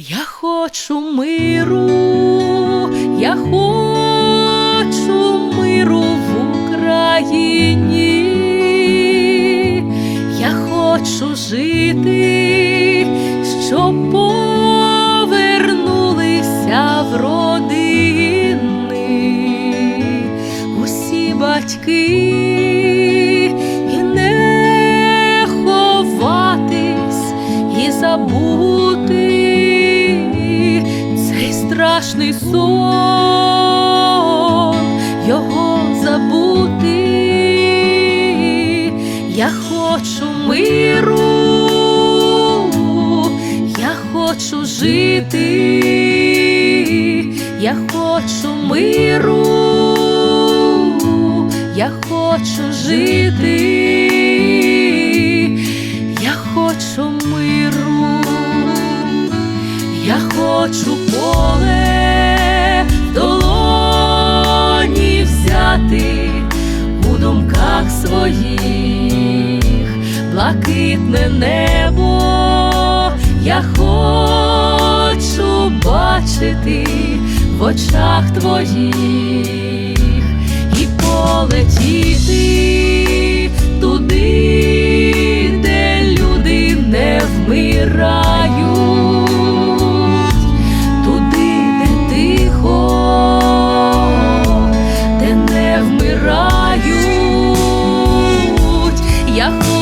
Я хочу миру, я хочу миру в Україні, я хочу жити, щоб повернулися в родини. Усі батьки страшний сон, його забути. Я хочу миру, я хочу жити, я хочу миру, я хочу жити, я хочу миру, я хочу поле в долоні взяти у думках своїх, блакитне небо, я хочу бачити в очах твоїх. І полетіти туди, де люди не вмирають, Я хочу